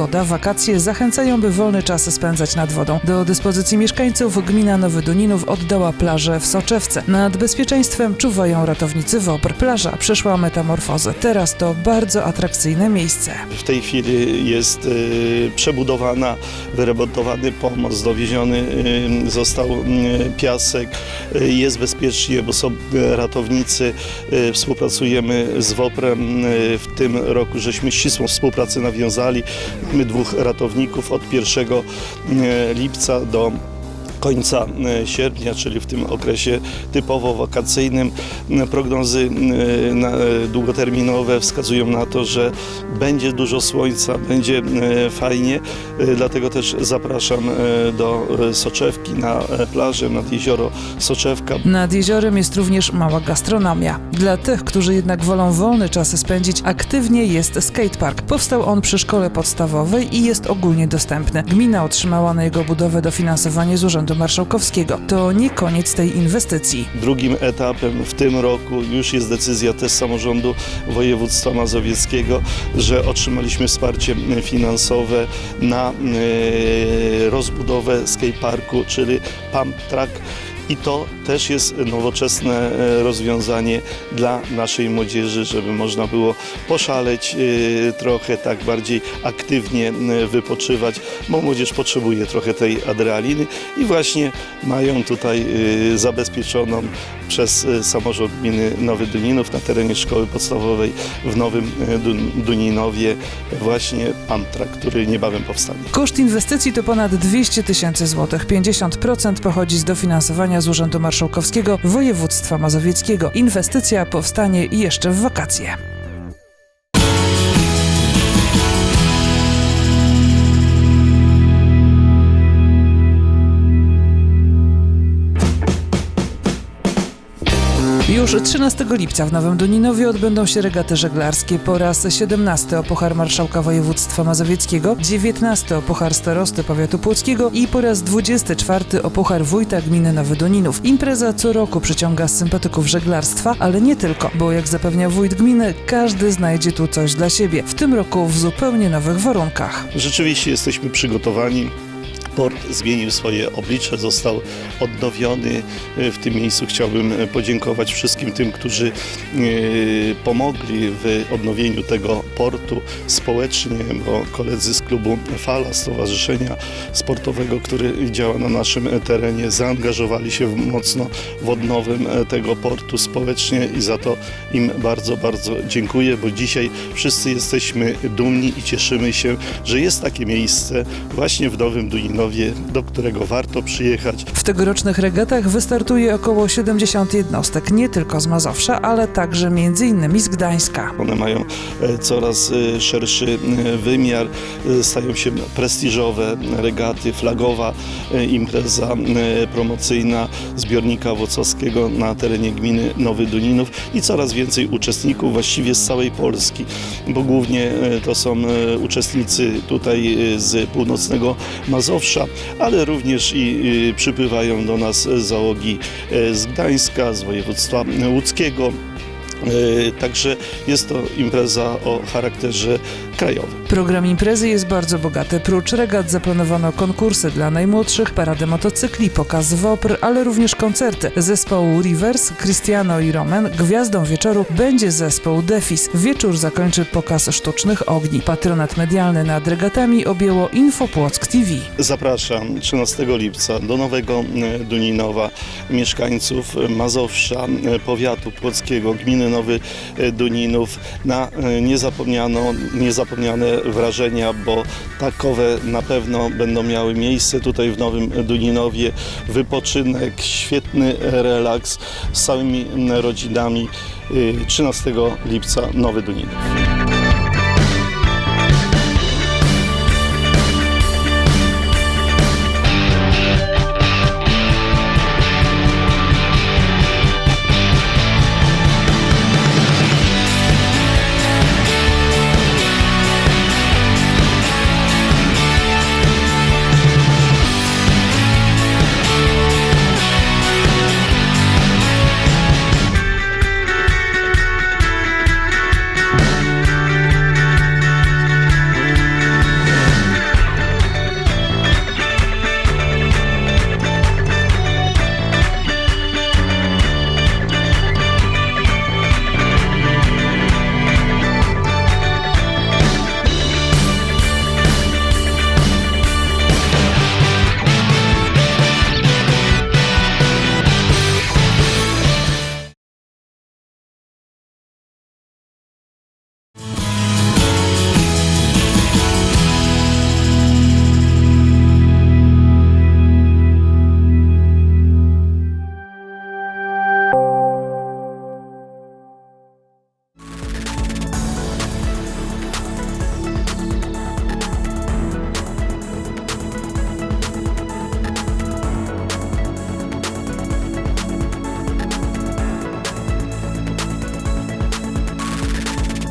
pogoda, wakacje zachęcają, by wolny czas spędzać nad wodą. Do dyspozycji mieszkańców gmina Nowy Duninów oddała plażę w Soczewce. Nad bezpieczeństwem czuwają ratownicy WOPR. Plaża przeszła metamorfozę. Teraz to bardzo atrakcyjne miejsce. W tej chwili jest y, przebudowana, wyremontowany pomost, dowieziony y, został y, piasek, jest bezpiecznie, bo są ratownicy, współpracujemy z WOPR-em. W tym roku żeśmy ścisłą współpracę nawiązali. Mamy dwóch ratowników od 1 y, lipca do końca e, sierpnia, czyli w tym okresie typowo wakacyjnym. E, Prognozy e, długoterminowe wskazują na to, że będzie dużo słońca, będzie fajnie, dlatego też zapraszam do Soczewki na plażę, nad jezioro Soczewka. Nad jeziorem jest również mała gastronomia. Dla tych, którzy jednak wolą wolny czas spędzić aktywnie jest skatepark. Powstał on przy szkole podstawowej i jest ogólnie dostępny. Gmina otrzymała na jego budowę dofinansowanie z Urzędu Marszałkowskiego. To nie koniec tej inwestycji. Drugim etapem w tym roku już jest decyzja też samorządu województwa mazowieckiego, że otrzymaliśmy wsparcie finansowe na e, rozbudowę skateparku, czyli pump track. I to też jest nowoczesne e, rozwiązanie dla naszej młodzieży, żeby można było poszaleć e, trochę, tak bardziej aktywnie wypoczywać, bo młodzież potrzebuje trochę tej adrenaliny i właśnie mają tutaj e, zabezpieczoną przez samorząd gminy Nowy Duninów na terenie szkoły podstawowej w Nowym Dun- Duninowie właśnie Amtrak, który niebawem powstanie. Koszt inwestycji to ponad 200 tysięcy złotych. 50% pochodzi z dofinansowania z Urzędu Marszałkowskiego Województwa Mazowieckiego. Inwestycja powstanie jeszcze w wakacje. Już 13 lipca w Nowym Duninowie odbędą się regaty żeglarskie po raz 17 o Puchar Marszałka Województwa Mazowieckiego, 19 o Puchar Starosty Powiatu Płockiego i po raz 24 o Puchar Wójta Gminy Nowy Duninów. Impreza co roku przyciąga sympatyków żeglarstwa, ale nie tylko, bo jak zapewnia wójt gminy, każdy znajdzie tu coś dla siebie. W tym roku w zupełnie nowych warunkach. Rzeczywiście jesteśmy przygotowani. Port zmienił swoje oblicze, został odnowiony. W tym miejscu chciałbym podziękować wszystkim tym, którzy e, pomogli w odnowieniu tego portu społecznie, bo koledzy z klubu Fala, Stowarzyszenia Sportowego, który działa na naszym terenie, zaangażowali się mocno w odnowę tego portu społecznie i za to im bardzo, bardzo dziękuję, bo dzisiaj wszyscy jesteśmy dumni i cieszymy się, że jest takie miejsce właśnie w Nowym Do którego warto przyjechać. W tegorocznych regatach wystartuje około 70 jednostek, nie tylko z Mazowsza, ale także m.in. z Gdańska. One mają e, coraz e, szerszy e, wymiar, stają się prestiżowe regaty, flagowa impreza promocyjna zbiornika wocowskiego na terenie gminy Nowy Duninów i coraz więcej uczestników właściwie z całej Polski, bo głównie to są uczestnicy tutaj z północnego Mazowsza, ale również i e, przypływają do nas załogi e, z Gdańska, z województwa łódzkiego. E, Także jest to impreza o charakterze krajowym. Program imprezy jest bardzo bogaty. Prócz regat zaplanowano konkursy dla najmłodszych, paradę motocykli, pokaz WOPR, ale również koncerty. Zespołu Rivers, Cristiano i Roman. Gwiazdą wieczoru będzie zespół Defis. Wieczór zakończy pokaz sztucznych ogni. Patronat medialny nad regatami objęło Info Płock TV. Zapraszam 13 lipca do Nowego e, Duninowa mieszkańców Mazowsza, e, powiatu płockiego, gminy Nowy e, Duninów na e, niezapomniane wrażenia, bo takowe na pewno będą miały miejsce tutaj w Nowym Duninowie. Wypoczynek, świetny relaks z całymi rodzinami. E, 13 lipca Nowy Duninów.